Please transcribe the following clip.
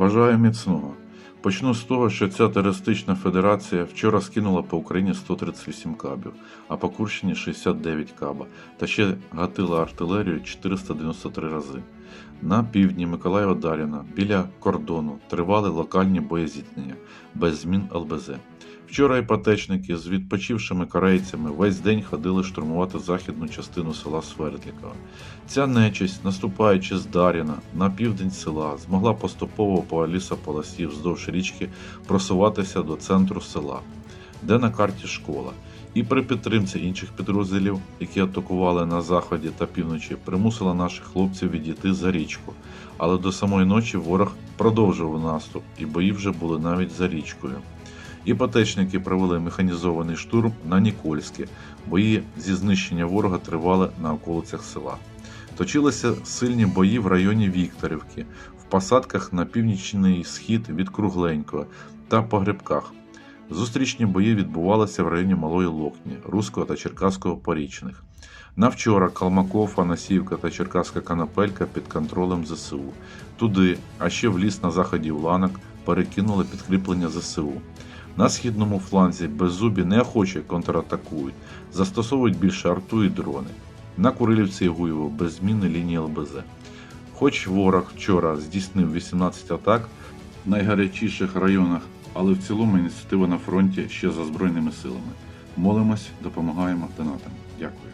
Бажаю міцного. Почну з того, що ця терористична федерація вчора скинула по Україні 138 кабів, а по Курщині 69 каба, та ще гатила артилерію 493 рази. На півдні Миколаєва Даріна біля кордону тривали локальні боєзіткнення без змін ЛБЗ. Вчора іпотечники з відпочившими корейцями весь день ходили штурмувати західну частину села Свердлікова. Ця нечисть, наступаючи з Даріна на південь села, змогла поступово по лісополосі вздовж річки просуватися до центру села, де на карті школа. І при підтримці інших підрозділів, які атакували на заході та півночі, примусила наших хлопців відійти за річку. Але до самої ночі ворог продовжував наступ, і бої вже були навіть за річкою. Іпотечники провели механізований штурм на Нікольське. Бої зі знищення ворога тривали на околицях села. Точилися сильні бої в районі Вікторівки, в посадках на північний схід від Кругленького та по грибках. Зустрічні бої відбувалися в районі Малої Локні, Руського та Черкаського порічних. На вчора Калмаков, Анасіївка та Черкаська Канапелька під контролем ЗСУ. Туди, а ще в ліс на заході Уланок, перекинули підкріплення ЗСУ. На східному фланзі беззубі неохоче контратакують, застосовують більше арту і дрони. На Курилівці і Гуєво без зміни лінії ЛБЗ. Хоч ворог вчора здійснив 18 атак в найгарячіших районах, але в цілому ініціатива на фронті ще за Збройними силами. Молимось, допомагаємо донатам. Дякую.